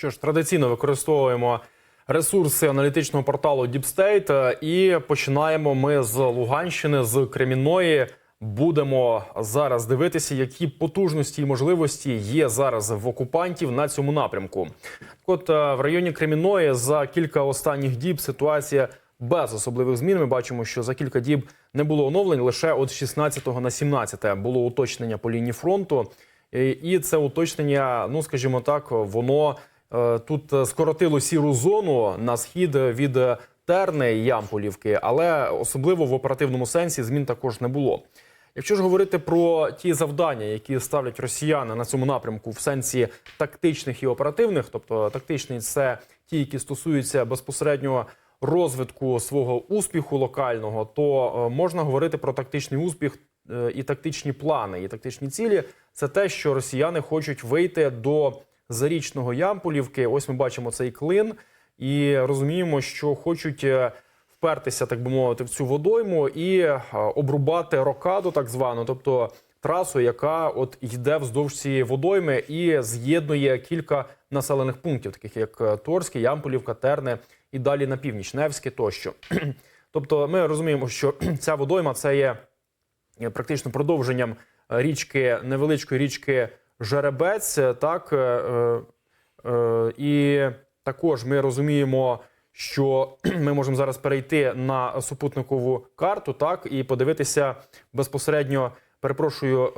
Що ж, традиційно використовуємо ресурси аналітичного порталу Deep State е, і починаємо ми з Луганщини, з Кремінної. Будемо зараз дивитися, які потужності і можливості є зараз в окупантів на цьому напрямку. От е, в районі Кремінної за кілька останніх діб ситуація без особливих змін. Ми бачимо, що за кілька діб не було оновлень. Лише от 16 на 17 було уточнення по лінії фронту. І- І це уточнення, ну скажімо так, воно е, тут е, скоротило сіру зону на схід від е, Терни і Ямполівки, але особливо в оперативному сенсі змін також не було. Якщо ж говорити про ті завдання, які ставлять росіяни на цьому напрямку в сенсі тактичних і оперативних, тобто тактичний це ті, які стосуються безпосередньо розвитку свого успіху локального, то е, можна говорити про тактичний успіх е, і тактичні плани, і тактичні цілі. Це те, що росіяни хочуть вийти до зарічного Ямполівки. Ось ми бачимо цей клин, і розуміємо, що хочуть. е, Впертися, так би мовити, в цю водойму і е, обрубати рокаду, так звану, тобто трасу, яка от йде вздовж цієї водойми і з'єднує кілька населених пунктів, таких як е, Торське, Ямполівка, Терне і далі на північ, Невське тощо. тобто, ми розуміємо, що ця водойма це є практично продовженням річки невеличкої річки Жеребець. е, Так е, е, і також ми розуміємо, що ми можемо зараз перейти на супутникову карту, так і подивитися безпосередньо. Перепрошую,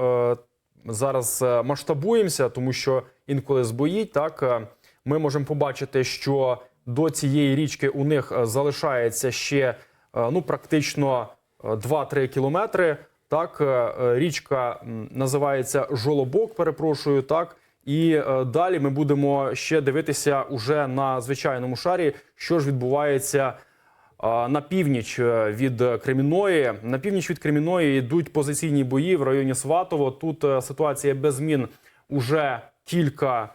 зараз масштабуємося, тому що інколи збоїть. Так ми можемо побачити, що до цієї річки у них залишається ще ну практично е, 2-3 кілометри. Так, е, е, річка називається Жолобок. Перепрошую, так. І е, далі ми будемо ще дивитися уже на звичайному шарі, що ж відбувається на північ від Креміної. На північ від Креміної йдуть позиційні бої в районі Сватово. Тут ситуація без змін уже кілька.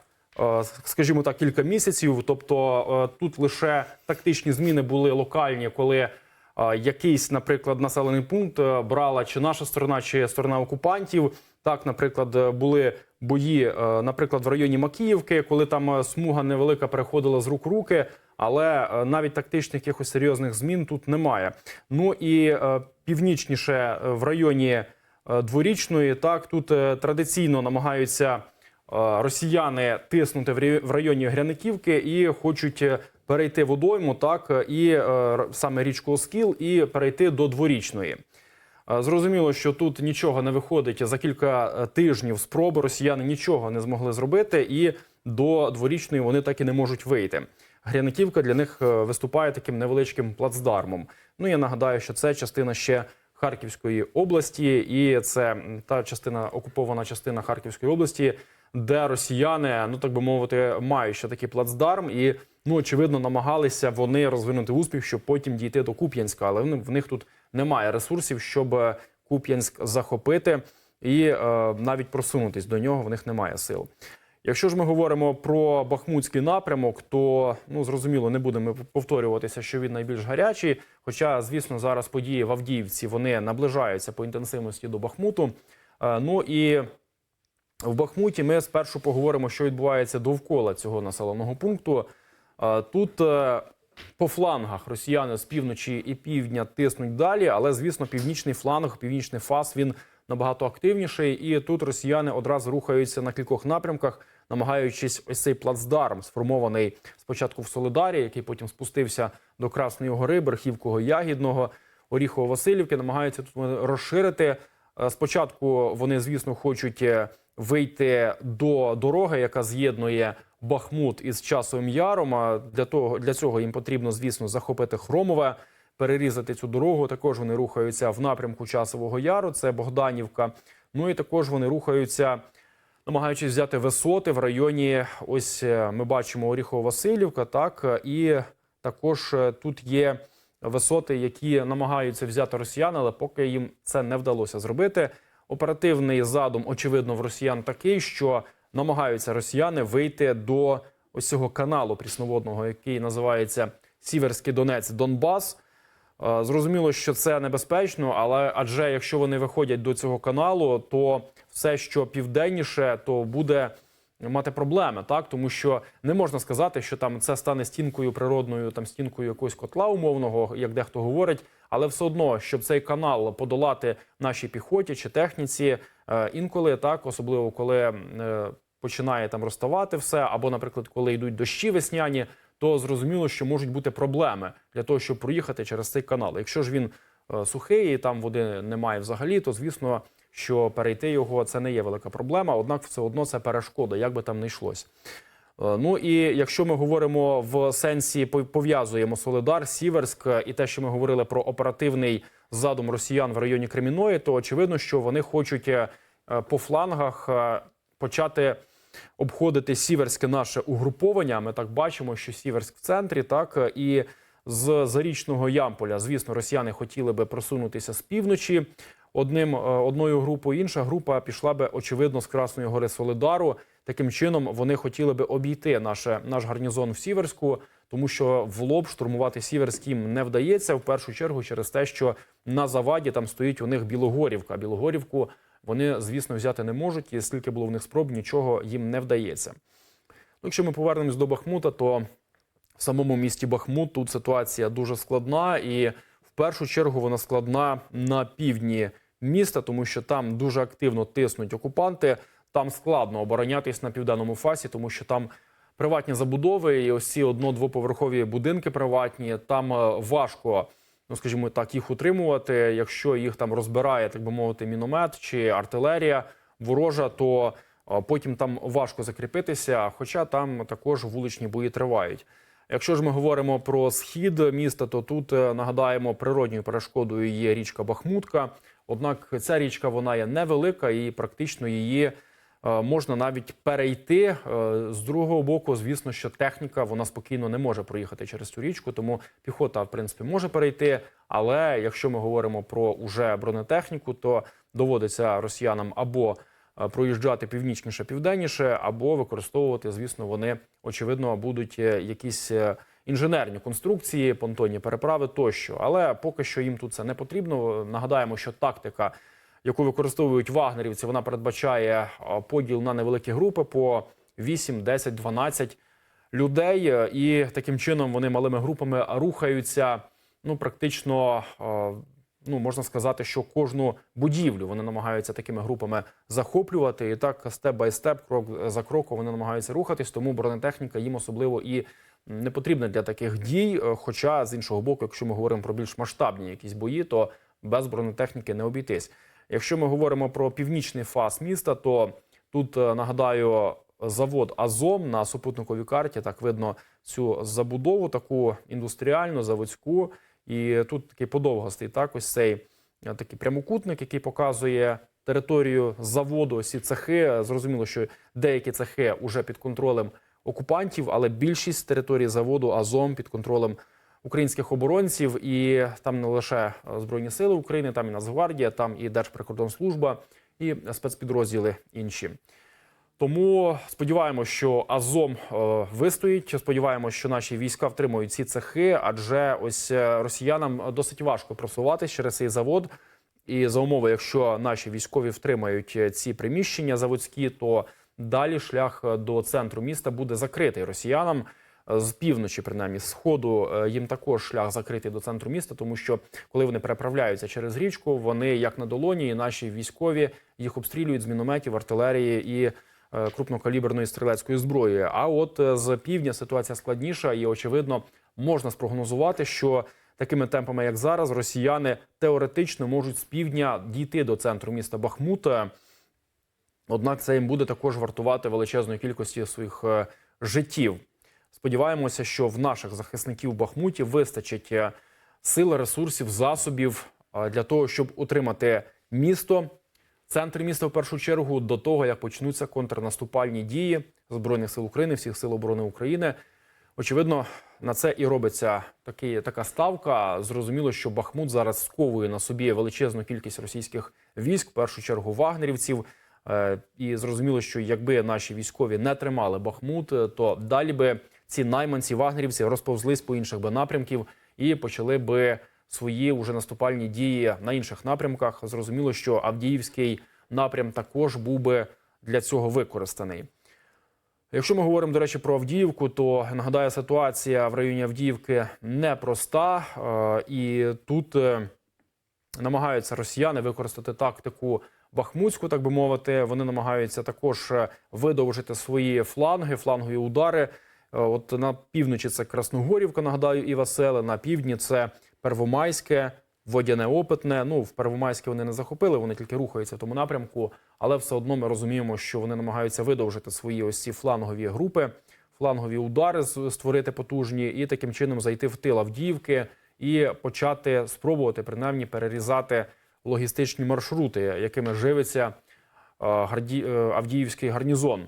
Скажімо так, кілька місяців. Тобто тут лише тактичні зміни були локальні, коли якийсь, наприклад, населений пункт е, брала чи наша сторона, чи сторона окупантів. Так, наприклад, е, були бої, е, наприклад, в районі Макіївки, коли там смуга невелика переходила з рук руки, але навіть тактичних якихось серйозних змін тут немає. Ну і північніше в районі дворічної, так тут традиційно намагаються росіяни тиснути в районі Гряниківки і хочуть перейти водойму, так і е, саме річку Оскіл, і перейти до дворічної. Е, Зрозуміло, що тут нічого не виходить за кілька е, тижнів спроби. Росіяни нічого не змогли зробити, і до дворічної вони так і не можуть вийти. Гряниківка для них виступає таким невеличким плацдармом. Ну я нагадаю, що це частина ще Харківської області, і це та частина окупована частина Харківської області, де росіяни, ну так би мовити, мають ще такий плацдарм, і ну очевидно намагалися вони розвинути успіх, щоб потім дійти до Куп'янська, але в них тут немає ресурсів, щоб е, Куп'янськ захопити і е, навіть просунутись до нього. В них немає сил. Якщо ж ми говоримо про Бахмутський напрямок, то ну зрозуміло, не будемо повторюватися, що він найбільш гарячий. Хоча, звісно, зараз події в Авдіївці вони наближаються по інтенсивності до Бахмуту. Е, Ну і в Бахмуті ми спершу поговоримо, що відбувається довкола цього населеного пункту. Тут е, по флангах росіяни з півночі і півдня тиснуть далі, але звісно, північний фланг, північний фас він набагато активніший. І тут росіяни одразу рухаються на кількох напрямках, намагаючись ось цей плацдарм, сформований спочатку в Солидарі, який потім спустився до Красної Гори, Берхівкого Ягідного, Оріхово-Василівки, намагаються тут розширити. Е, Спочатку вони, звісно, хочуть е, вийти до дороги, яка з'єднує Бахмут із часовим яром. А для того для цього їм потрібно, звісно, захопити Хромове, перерізати цю дорогу. Також вони рухаються в напрямку часового яру. Це Богданівка. Ну і також вони рухаються, намагаючись взяти висоти в районі. Ось е, ми бачимо Оріхово-Василівка. Так і також е, тут є висоти, які намагаються взяти росіяни, але поки їм це не вдалося зробити. Оперативний задум, очевидно, в росіян такий, що намагаються росіяни вийти до ось цього каналу прісноводного, який називається Сіверський Донець Донбас. Е, Зрозуміло, що це небезпечно, але адже якщо вони виходять до цього каналу, то все, що південніше, то буде мати проблеми, так тому що не можна сказати, що там це стане стінкою природною, там стінкою якогось котла умовного, як дехто говорить, але все одно, щоб цей канал подолати нашій піхоті чи техніці, е, інколи так, особливо коли е, починає там розставати все, або, наприклад, коли йдуть дощі весняні, то зрозуміло, що можуть бути проблеми для того, щоб проїхати через цей канал. Якщо ж він е, сухий і там води немає взагалі, то звісно, що перейти його це не є велика проблема однак, все одно це перешкода, як би там не йшлось. Е, Ну і якщо ми говоримо в сенсі пов- пов'язуємо Солидар, Сіверськ і те, що ми говорили про оперативний задум росіян в районі Креміної, то очевидно, що вони хочуть е, по флангах почати обходити сіверське наше угруповання. Ми так бачимо, що Сіверськ в центрі, так і з зарічного Ямполя, звісно, росіяни хотіли би просунутися з півночі одним е, одною групою. Інша група пішла би очевидно з Красної гори Солидару. Таким чином вони хотіли би обійти наше наш гарнізон в Сіверську, тому що в лоб штурмувати Сіверськ їм не вдається в першу чергу через те, що на заваді там стоїть у них Білогорівка. Білогорівку вони, звісно, взяти не можуть, і скільки було в них спроб, нічого їм не вдається. Ну, якщо ми повернемось до Бахмута, то в самому місті Бахмут тут ситуація дуже складна, і в першу чергу вона складна на півдні міста, тому що там дуже активно тиснуть окупанти. Там складно оборонятись на південному фасі, тому що там приватні забудови, і ось ці одно-двоповерхові будинки приватні. Там е, важко, ну скажімо так, їх утримувати. Якщо їх там розбирає, так би мовити, міномет чи артилерія ворожа, то е, потім там важко закріпитися. Хоча там також вуличні бої тривають. Якщо ж ми говоримо про схід міста, то тут е, нагадаємо природньою перешкодою є річка Бахмутка. Однак ця річка вона є невелика і практично її можна навіть перейти. Е, З другого боку, звісно, що техніка вона спокійно не може проїхати через цю річку, тому піхота, в принципі, може перейти. Але якщо ми говоримо про уже бронетехніку, то доводиться росіянам або е, проїжджати північніше, південніше, або використовувати, звісно, вони очевидно будуть е, якісь е, інженерні конструкції, понтонні переправи тощо. Але поки що їм тут це не потрібно. Нагадаємо, що тактика, яку використовують вагнерівці, вона передбачає е, поділ на невеликі групи по 8, 10, 12 людей, е, і таким чином вони малими групами рухаються. Ну, практично, е, ну можна сказати, що кожну будівлю вони намагаються такими групами захоплювати. І так степ бай степ, крок за кроком вони намагаються рухатись. Тому бронетехніка їм особливо і не потрібна для таких дій. Хоча з іншого боку, якщо ми говоримо про більш масштабні якісь бої, то без бронетехніки не обійтись. Якщо ми говоримо про північний фас міста, то тут е, нагадаю завод Азом на супутниковій карті. Так видно цю забудову, таку індустріальну, заводську. І тут такий подовгостий, так ось цей е, такий прямокутник, який показує територію заводу. Ці цехи. Зрозуміло, що деякі цехи вже під контролем окупантів, але більшість території заводу Азом під контролем українських оборонців. І там не лише е, Збройні Сили України, там і Нацгвардія, там і Держприкордонслужба, і спецпідрозділи інші. Тому сподіваємося, що Азом е, вистоїть. Сподіваємося, що наші війська втримують ці цехи, адже ось е, росіянам досить важко просуватись через цей завод. І за умови, якщо наші військові втримають ці приміщення заводські, то далі шлях до центру міста буде закритий росіянам. З півночі, принаймні, з сходу е, їм також шлях закритий до центру міста, тому що коли вони переправляються через річку, вони як на долоні, і наші військові їх обстрілюють з мінометів, артилерії і е, крупнокаліберної стрілецької зброї. А от е, з півдня ситуація складніша, і очевидно можна спрогнозувати, що такими темпами, як зараз, росіяни теоретично можуть з півдня дійти до центру міста Бахмута. Однак це їм буде також вартувати величезної кількості своїх життів. Сподіваємося, що в наших захисників Бахмуті вистачить е, сил, ресурсів, засобів е, для того, щоб утримати місто, центр міста в першу чергу, до того як почнуться контрнаступальні дії збройних сил України, всіх сил оборони України. Очевидно, на це і робиться такий, така ставка. Зрозуміло, що Бахмут зараз сковує на собі величезну кількість російських військ, в першу чергу вагнерівців. Е, І зрозуміло, що якби наші військові не тримали Бахмут, то далі би ці найманці вагнерівці розповзлись по інших би напрямків і почали би свої уже наступальні дії на інших напрямках. Зрозуміло, що Авдіївський напрям також був би для цього використаний. Якщо ми говоримо, до речі, про Авдіївку, то нагадаю, ситуація в районі Авдіївки непроста. Е, І тут е, намагаються росіяни використати тактику бахмутську, так би мовити. Вони намагаються також е, видовжити свої фланги, флангові удари. Е, От на півночі це Красногорівка, нагадаю, і Веселе. На півдні це Первомайське, Водяне Опитне. Ну, в Первомайське вони не захопили, вони тільки рухаються в тому напрямку. Але все одно ми розуміємо, що вони намагаються видовжити свої ось ці флангові групи, флангові удари створити потужні і таким чином зайти в тил Авдіївки і почати спробувати принаймні перерізати логістичні маршрути, якими живиться е, е, Авдіївський гарнізон.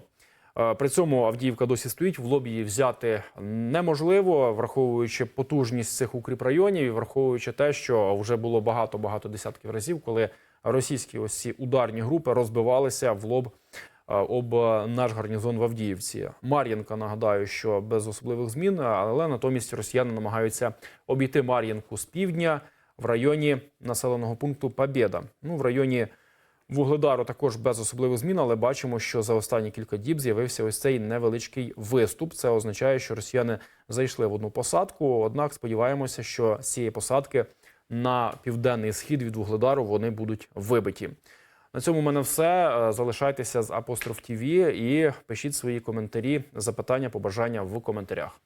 Е, При цьому Авдіївка досі стоїть, в лоб її взяти неможливо, враховуючи потужність цих укріпрайонів, і враховуючи те, що вже було багато багато десятків разів, коли російські ось ці ударні групи розбивалися в лоб е, об наш гарнізон в Авдіївці. Мар'їнка нагадаю, що без особливих змін, але натомість росіяни намагаються обійти Мар'їнку з півдня в районі населеного пункту Побєда. Ну в районі. Вугледару також без особливих змін, але бачимо, що за останні кілька діб з'явився ось цей невеличкий виступ. Це означає, що росіяни зайшли в одну посадку. Однак сподіваємося, що з цієї посадки на південний схід від Вугледару вони будуть вибиті. На цьому в мене все. Е, Залишайтеся з Апостроф ТІВІ і пишіть свої коментарі, запитання, побажання в коментарях.